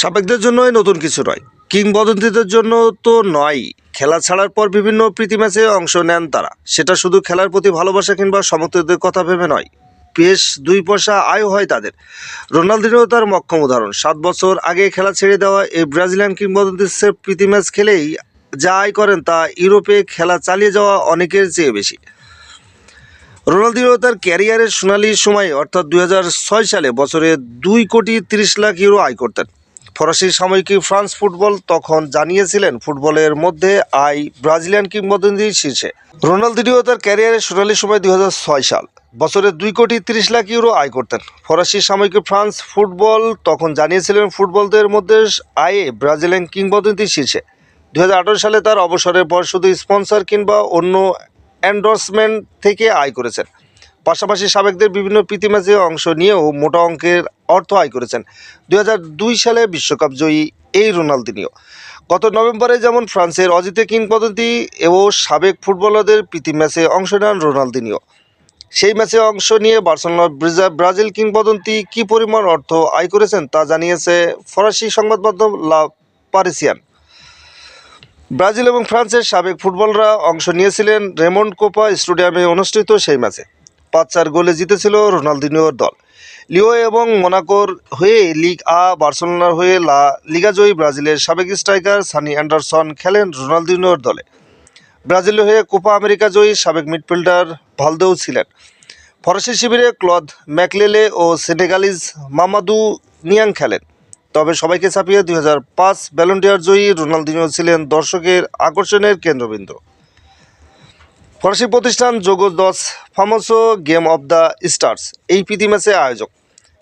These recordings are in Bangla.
সাবেকদের জন্যই নতুন কিছু নয়। কিংবদন্তিদের জন্য তো নয় খেলা ছাড়ার পর বিভিন্ন প্রীতি ম্যাচে অংশ নেন তারা। সেটা শুধু খেলার প্রতি ভালোবাসা কিংবা সমর্থকদের কথা ভেবে নয়। বেশ দুই পয়সা আয় হয় তাদের। রোনালদিনো তার মক্ষম উদাহরণ। সাত বছর আগে খেলা ছেড়ে দেওয়া এই ব্রাজিলিয়ান কিংবদন্তি সে প্রীতি ম্যাচ খেলেই যা আয় করেন তা ইউরোপে খেলা চালিয়ে যাওয়া অনেকের চেয়ে বেশি। রোনালদিনো তার ক্যারিয়ারের সোনালি সময়ে, অর্থাৎ দুই হাজার ছয় সালে, বছরে দুই কোটি তিরিশ লাখ ইউরো আয় করতেন। ফরাসি সাময়িকী ফ্রান্স ফুটবল তখন জানিয়েছিলেন ফুটবলের মধ্যে আয় ব্রাজিলিয়ান কিংবদন্তি শীর্ষে। রোনালদিনিও তার ক্যারিয়ারের সোনালি সময় দু হাজার ছয় সাল। বছরে দুই কোটি তিরিশ লাখ ইউরো আয় করতেন। ফরাসি সাময়িকী ফ্রান্স ফুটবল তখন জানিয়েছিলেন ফুটবলদের মধ্যে আয়ে ব্রাজিলিয়ান কিংবদন্তি শীর্ষে। দুই হাজার আঠারো সালে তার অবসরের পর শুধু স্পন্সর কিংবা অন্য এন্ডোর্সমেন্ট থেকে আয় করেছেন। পাশাপাশি সাবেকদের বিভিন্ন প্রীতি ম্যাচে অংশ নিয়েও মোটা অঙ্কের অর্থ আয় করেছেন। দু হাজার দুই সালে বিশ্বকাপ জয়ী এই রোনালদিনিও। গত নভেম্বরে যেমন ফ্রান্সের অজিতে কিংবদন্তি ও সাবেক ফুটবলারদের প্রীতি ম্যাচে অংশ নেন রোনালদিনিও। সেই ম্যাচে অংশ নিয়ে বার্সেলোনা ব্রিজা- ব্রাজিল কিংবদন্তি কী পরিমাণ অর্থ আয় করেছেন তা জানিয়েছে ফরাসি সংবাদ মাধ্যম লা পারিসিয়ান। ব্রাজিল এবং ফ্রান্সের সাবেক ফুটবলরা অংশ নিয়েছিলেন রেমন্ড কোপা স্টেডিয়ামে অনুষ্ঠিত সেই ম্যাচে। পাঁচ চার গোলে জিতেছিল রোনালদিনিওর দল। লিও এবং মোনাকোর হয়ে লিগ আ, বার্সেলোনার হয়ে লা লিগাজয়ী ব্রাজিলের সাবেক স্ট্রাইকার সানি অ্যান্ডারসন খেলেন রোনালদিনিওর দলে। ব্রাজিলের হয়ে কোপা আমেরিকা জয়ী সাবেক মিডফিল্ডার ভালদেও ছিলেন। ফরাসি শিবিরে ক্লদ ম্যাকলেলে ও সেনেগালিজ মামাদু নিয়াং খেলেন। তবে সবাইকে ছাপিয়ে দুই হাজার পাঁচ ব্যালন্ডিয়ার জয়ী রোনালদিনিও ছিলেন দর্শকের আকর্ষণের কেন্দ্রবিন্দু। ফরাসি প্রতিষ্ঠান যোগো ফামোসো গেম অব দ্য স্টার্স, এই প্রীতি ম্যাচে আয়োজক।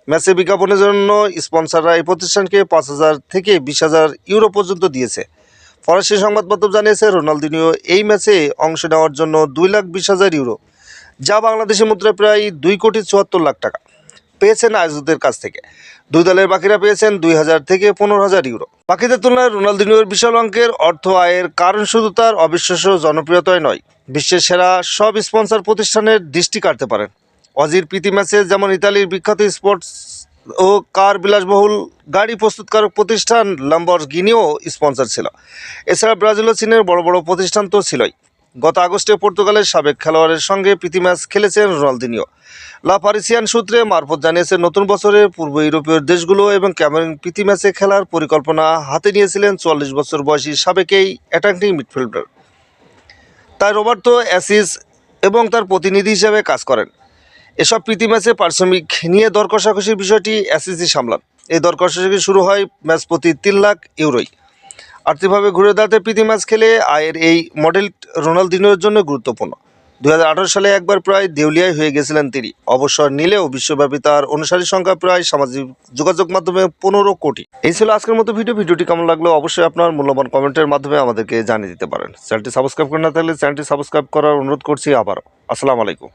ম্যাচে বিজ্ঞাপনের জন্য স্পন্সাররা এই প্রতিষ্ঠানকে পাঁচ হাজার থেকে বিশ হাজার ইউরো পর্যন্ত দিয়েছে। ফরাসি সংবাদ মাধ্যম জানিয়েছে, রোনালদিনিও এই ম্যাচে অংশ নেওয়ার জন্য দুই লাখ বিশ হাজার ইউরো, যা বাংলাদেশি মুদ্রায় প্রায় দুই কোটি চুয়াত্তর লাখ টাকা। পেয়েছেন আয়োজকদের কাছ থেকে। দুই দলের বাকিরা পেয়েছেন দুই হাজার থেকে পনেরো হাজার ইউরো। বাকিদের তুলনায় রোনালদিনিওর বিশাল অঙ্কের অর্থ আয়ের কারণ শুধু তার অবিশ্বাস্য জনপ্রিয়তায় নয়, বিশ্বের সেরা সব স্পন্সর প্রতিষ্ঠানের দৃষ্টি কাটতে পারেন। অজির প্রীতি ম্যাচে যেমন ইতালির বিখ্যাত স্পোর্টস ও কার বিলাসবহুল গাড়ি প্রস্তুতকারক প্রতিষ্ঠান লম্বর গিনিও স্পন্সর ছিল। এছাড়া ব্রাজিল ও চীনের বড় বড় প্রতিষ্ঠান তো ছিলই। গত আগস্টে পর্তুগালের সাবেক খেলোয়াড়ের সঙ্গে প্রীতি ম্যাচ খেলেছেন রোনালদিনিও। লা পারিসিয়ান সূত্রে মারফত জানিয়েছে, নতুন বছরে পূর্ব ইউরোপীয় দেশগুলো এবং ক্যামেরুন প্রীতি ম্যাচে খেলার পরিকল্পনা হাতে নিয়েছিলেন চুয়াল্লিশ বছর বয়সী সাবেকেই অ্যাটাকিং মিডফিল্ডার। তাই রোবার্তো অ্যাসিস এবং তার প্রতিনিধি হিসেবে কাজ করেন। এসব প্রীতি ম্যাচে পারিশ্রমিক নিয়ে দর কষাকষির বিষয়টি অ্যাসিসি সামলান। এই দর কষাকষি শুরু হয় ম্যাচ প্রতি তিন লাখ ইউরোই। আর্থিকভাবে ঘুরে দাঁড়াতে প্রীতি ম্যাচ খেলে আয়ের এই মডেল রোনালদিনোর জন্য গুরুত্বপূর্ণ। দুহাজার আঠেরো সালে একবার প্রায় দেউলিয়ায় হয়ে গেছিলেন তিনি। অবসর নিলেও বিশ্বব্যাপী তার অনুসারী সংখ্যা প্রায় সামাজিক যোগাযোগ মাধ্যমে পনেরো কোটি। এই ছিল আজকের মতো ভিডিও। ভিডিওটি কেমন লাগল অবশ্যই আপনার মূল্যবান কমেন্টের মাধ্যমে আমাদেরকে জানিয়ে দিতে পারেন। চ্যানেলটি সাবস্ক্রাইব করে না থাকলে চ্যানেলটি সাবস্ক্রাইব করার অনুরোধ করছি আবারও। আসসালামু আলাইকুম।